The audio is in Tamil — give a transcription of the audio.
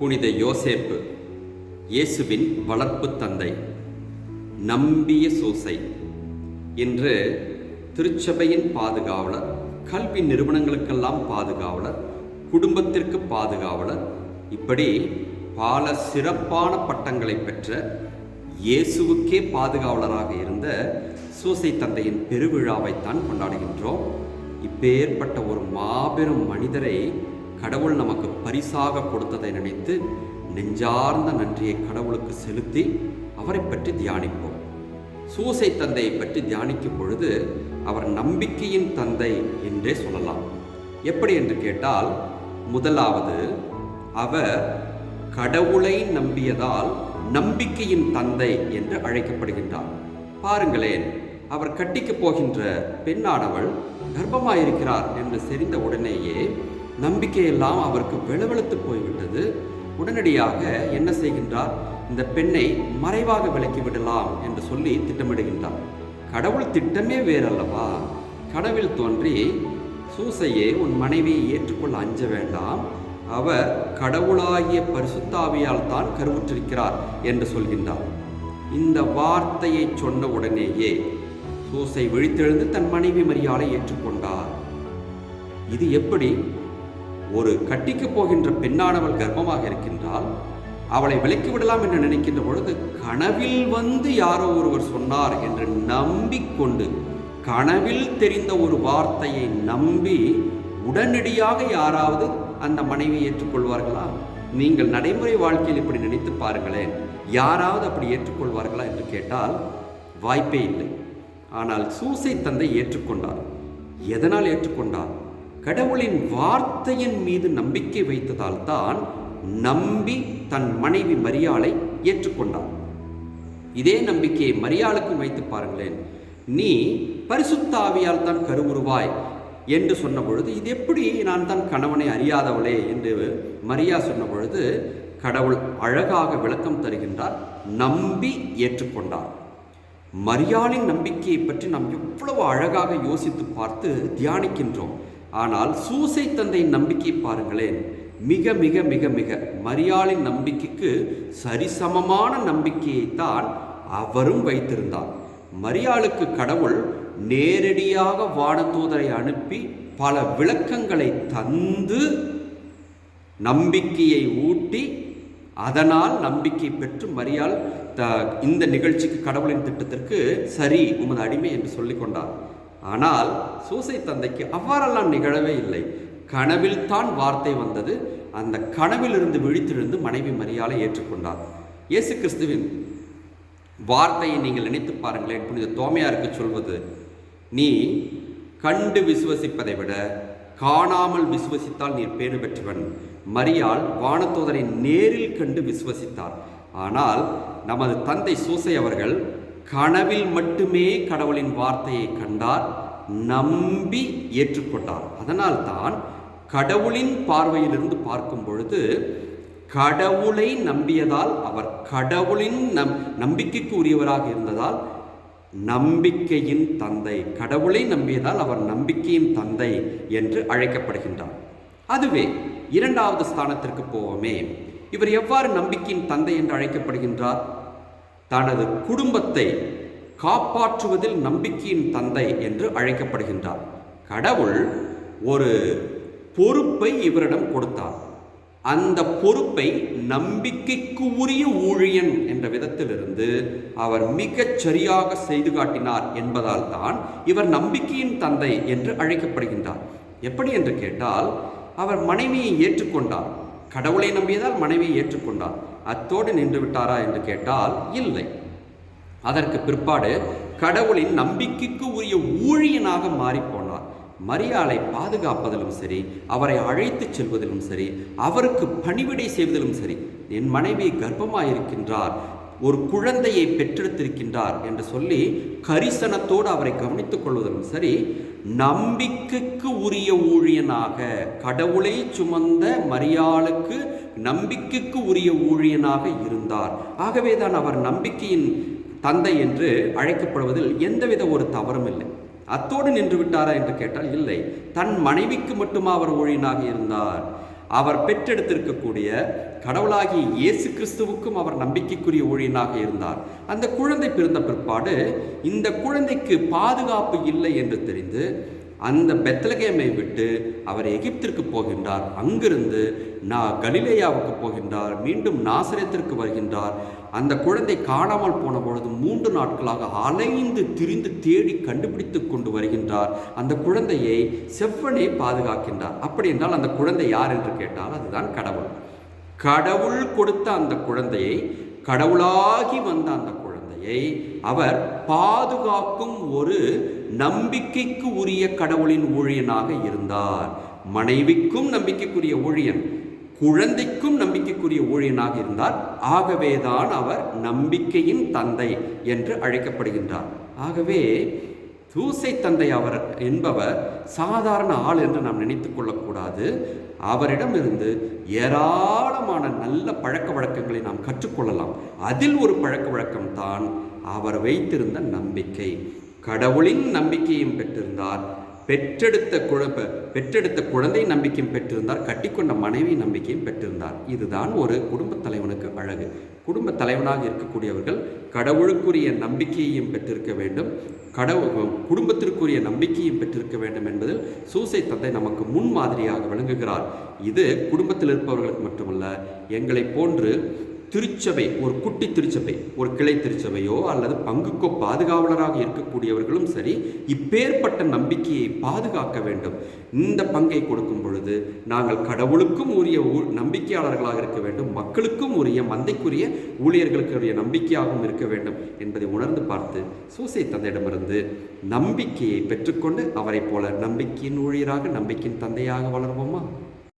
புனித யோசேப்பு இயேசுவின் வளர்ப்பு தந்தை நம்பிய சூசை இன்று திருச்சபையின் பாதுகாவலர் கல்வி நிறுவனங்களுக்கெல்லாம் பாதுகாவலர் குடும்பத்திற்கு பாதுகாவலர் இப்படி பல சிறப்பான பட்டங்களை பெற்ற இயேசுவுக்கே பாதுகாவலராக இருந்த சூசை தந்தையின் பெருவிழாவைத்தான் கொண்டாடுகின்றோம். இப்பேற்பட்ட ஒரு மாபெரும் மனிதரை கடவுள் நமக்கு பரிசாக கொடுத்ததை நினைத்து நெஞ்சார்ந்த நன்றியை கடவுளுக்கு செலுத்தி அவரை பற்றி தியானிப்போம். சூசை தந்தையை பற்றி தியானிக்கும் பொழுது அவர் நம்பிக்கையின் தந்தை என்றே சொல்லலாம். எப்படி என்று கேட்டால் முதலாவது அவர் கடவுளை நம்பியதால் நம்பிக்கையின் தந்தை என்று அழைக்கப்படுகின்றார். பாருங்களேன் அவர் கட்டிக்கப் போகின்ற பெண்ணானவள் கர்ப்பமாயிருக்கிறார் என்று தெரிந்த உடனேயே நம்பிக்கையெல்லாம் அவருக்கு வெளவெளுத்து போய்விட்டது. உடனடியாக என்ன செய்கின்றார்? இந்த பெண்ணை மறைவாக விலக்கி விடலாம் என்று சொல்லி திட்டமிடுகின்றார். கடவுள் திட்டமே வேறல்லவா? கனவில் தோன்றி சூசையே உன் மனைவியை ஏற்றுக்கொள்ள அஞ்ச வேண்டாம். அவர் கடவுளாகிய பரிசுத்தாவியால் தான் கருவுற்றிருக்கிறார் என்று சொல்கின்றார். இந்த வார்த்தையை சொன்ன உடனேயே சூசை விழித்தெழுந்து தன் மனைவி மரியாதை ஏற்றுக்கொண்டார். இது எப்படி? ஒரு கட்டிக்கு போகின்ற பெண்ணானவள் கர்ப்பமாக இருக்கின்றால் அவளை விலக்கி விடலாம் என்று நினைக்கின்ற பொழுது கனவில் வந்து யாரோ ஒருவர் சொன்னார் என்று நம்பிக்கொண்டு கனவில் தெரிந்த ஒரு வார்த்தையை நம்பி உடனடியாக யாராவது அந்த மனைவியை ஏற்றுக்கொள்வார்களா? நீங்கள் நடைமுறை வாழ்க்கையில் இப்படி நினைத்து பாருங்களேன். யாராவது அப்படி ஏற்றுக்கொள்வார்களா என்று கேட்டால் வாய்ப்பே இல்லை. ஆனால் சூசை தந்தை ஏற்றுக்கொண்டார். எதனால் ஏற்றுக்கொண்டார்? கடவுளின் வார்த்தையின் மீது நம்பிக்கை வைத்ததால் தான் நம்பி தன் மனைவி மரியாளை ஏற்றுக்கொண்டார் இதே நம்பிக்கையை மரியாளுக்கும் வைத்து பாருங்களேன். நீ பரிசுத்தாவியால் தான் கருவுருவாய் என்று சொன்ன பொழுது இது எப்படி நான் தான் கணவனை அறியாதவளே? என்று மரியா சொன்ன பொழுது கடவுள் அழகாக விளக்கம் தருகின்றார் நம்பி ஏற்றுக்கொண்டார். மரியாளின் நம்பிக்கையை பற்றி நாம் எவ்வளவு அழகாக யோசித்து பார்த்து தியானிக்கின்றோம். ஆனால் சூசை தந்தையின் நம்பிக்கை பாருங்களேன். மிக மிக மிக மிக மரியாளின் நம்பிக்கைக்கு சரிசமமான நம்பிக்கையை தான் அவரும் வைத்திருந்தார். மரியாளுக்கு கடவுள் நேரடியாக வானதூதரை அனுப்பி பல விளக்கங்களை தந்து நம்பிக்கையை ஊட்டி அதனால் நம்பிக்கை பெற்று மரியாள் த இந்த நிகழ்ச்சிக்கு கடவுளின் திட்டத்திற்கு சரி உமது அடிமை என்று சொல்லிக்கொண்டார். ஆனால் சூசை தந்தைக்கு அவ்வாறெல்லாம் நிகழவே இல்லை. கனவில் தான் வார்த்தை வந்தது. அந்த கனவிலிருந்து விழித்திருந்து மனைவி மரியாதை ஏற்றுக்கொண்டார். இயேசு கிறிஸ்துவின் வார்த்தையை நீங்கள் நினைத்து பாருங்களேன். புனித தோமையாருக்கு சொல்வது நீ கண்டு விசுவசிப்பதை விட காணாமல் விசுவசித்தால் நீர் பேறு பெற்றவன். மரியாள் வானத்தோதரை நேரில் கண்டு விசுவசித்தார். ஆனால் நமது தந்தை சூசை அவர்கள் கனவில் மட்டுமே கடவுளின் வார்த்தையை கண்டார் நம்பி ஏற்றுக்கொண்டார். அதனால்தான் கடவுளின் பார்வையிலிருந்து பார்க்கும் பொழுது கடவுளை நம்பியதால் அவர் கடவுளின் நம் நம்பிக்கைக்கு உரியவராக இருந்ததால் நம்பிக்கையின் தந்தை கடவுளை நம்பியதால் அவர் நம்பிக்கையின் தந்தை என்று அழைக்கப்படுகின்றார். அதுவே இரண்டாவது ஸ்தானத்திற்கு போவோமே. இவர் எவ்வாறு நம்பிக்கையின் தந்தை என்று அழைக்கப்படுகின்றார்? தனது குடும்பத்தை காப்பாற்றுவதில் நம்பிக்கையின் தந்தை என்று அழைக்கப்படுகின்றார். கடவுள் ஒரு பொறுப்பை இவரிடம் கொடுத்தார். அந்த பொறுப்பை நம்பிக்கைக்கு உரிய ஊழியன் என்ற விதத்திலிருந்து அவர் மிகச் சரியாக செய்து காட்டினார் என்பதால் தான் இவர் நம்பிக்கையின் தந்தை என்று அழைக்கப்படுகின்றார். எப்படி என்று கேட்டால் அவர் மனைவியை ஏற்றுக்கொண்டார். கடவுளை நம்பியதால் மனைவியை ஏற்றுக்கொண்டார். அத்தோடு நின்று விட்டாரா என்று கேட்டால் இல்லை. அதற்கு பிற்பாடு கடவுளின் நம்பிக்கைக்கு உரிய ஊழியனாக மாறிப்போனார் மரியாளை பாதுகாப்பதிலும் சரி அவரை அழைத்து செல்வதிலும் சரி அவருக்கு பணிவிடை செய்வதிலும் சரி என் மனைவி கர்ப்பமாயிருக்கின்றார் ஒரு குழந்தையை பெற்றெடுத்திருக்கின்றார் என்று சொல்லி கரிசனத்தோடு அவரை கவனித்துக் கொள்வதிலும் சரி நம்பிக்கைக்கு உரிய ஊழியனாக கடவுளை சுமந்த மரியாளுக்கு நம்பிக்கைக்கு உரிய ஊழியனாக இருந்தார். ஆகவேதான் அவர் நம்பிக்கையின் தந்தை என்று அழைக்கப்படுவதில் எந்தவித ஒரு தவறும் இல்லை. அத்தோடு நின்று விட்டாரா என்று கேட்டால் இல்லை. தன் மனைவிக்கு மட்டுமா அவர் ஊழியனாக இருந்தார்? அவர் பெற்றெடுத்திருக்கக்கூடிய கடவுளாகிய இயேசு கிறிஸ்துவுக்கும் அவர் நம்பிக்கைக்குரிய ஊழியனாக இருந்தார். அந்த குழந்தை பிறந்த பிற்பாடு இந்த குழந்தைக்கு பாதுகாப்பு இல்லை என்று தெரிந்து அந்த பெத்லகேமை விட்டு அவர் எகிப்திற்கு போகின்றார். அங்கிருந்து நான் கலிலேயாவுக்கு போகின்றார். மீண்டும் நாசரத்திற்கு வருகின்றார். அந்த குழந்தை காணாமல் போன பொழுது மூன்று நாட்களாக அலைந்து திரிந்து தேடி கண்டுபிடித்து கொண்டு வருகின்றார். அந்த குழந்தையை செவ்வனே பாதுகாக்கின்றார். அப்படி என்றால் அந்த குழந்தை யார் என்று கேட்டால் அதுதான் கடவுள். கடவுள் கொடுத்த அந்த குழந்தையை கடவுளாகி வந்த அந்த குழந்தை குழந்தையை அவர் பாதுகாக்கும் ஒரு நம்பிக்கைக்கு உரிய கடவுளின் ஊழியனாக இருந்தார். மனைவிக்கும் நம்பிக்கைக்குரிய ஊழியன் குழந்தைக்கும் நம்பிக்கைக்குரிய ஊழியனாக இருந்தார். ஆகவேதான் அவர் நம்பிக்கையின் தந்தை என்று அழைக்கப்படுகின்றார். ஆகவே தூசை தந்தை அவர் என்பவர் சாதாரண ஆள் என்று நாம் நினைத்து கொள்ளக்கூடாது. அவரிடமிருந்து ஏராளமான நல்ல பழக்க வழக்கங்களை நாம் கற்றுக்கொள்ளலாம். அதில் ஒரு பழக்க வழக்கம்தான் அவர் வைத்திருந்த நம்பிக்கை. கடவுளின் நம்பிக்கையும் பெற்றிருந்தார். பெற்றெடுத்த குழப்ப பெற்றெடுத்த குழந்தை நம்பிக்கையும் பெற்றிருந்தார் கட்டிக்கொண்ட மனைவி நம்பிக்கையும் பெற்றிருந்தார். இதுதான் ஒரு குடும்பத் தலைவனுக்கு அழகு. குடும்ப தலைவனாக இருக்கக்கூடியவர்கள் கடவுளுக்குரிய நம்பிக்கையையும் பெற்றிருக்க வேண்டும். கடவுள் குடும்பத்திற்குரிய நம்பிக்கையும் பெற்றிருக்க வேண்டும் என்பதில் சூசை தந்தை நமக்கு முன்மாதிரியாக விளங்குகிறார். இது குடும்பத்தில் இருப்பவர்களுக்கு மட்டுமல்ல எங்களை போன்று திருச்சபை ஒரு குட்டி திருச்சபை ஒரு கிளை திருச்சபையோ அல்லது பங்குக்கோ பாதுகாவலராக இருக்கக்கூடியவர்களும் சரி இப்பேற்பட்ட நம்பிக்கையை பாதுகாக்க வேண்டும். இந்த பங்கை கொடுக்கும் பொழுது நாங்கள் கடவுளுக்கும் உரிய ஊ- நம்பிக்கையாளர்களாக இருக்க வேண்டும். மக்களுக்கும் உரிய மந்தைக்குரிய ஊழியர்களுக்குரிய நம்பிக்கையாகவும் இருக்க வேண்டும் என்பதை உணர்ந்து பார்த்து சூசை தந்தையிடமிருந்து நம்பிக்கையை பெற்றுக்கொண்டு அவரைப் போல நம்பிக்கையின் ஊழியராக நம்பிக்கையின் தந்தையாக வளர்வோமா?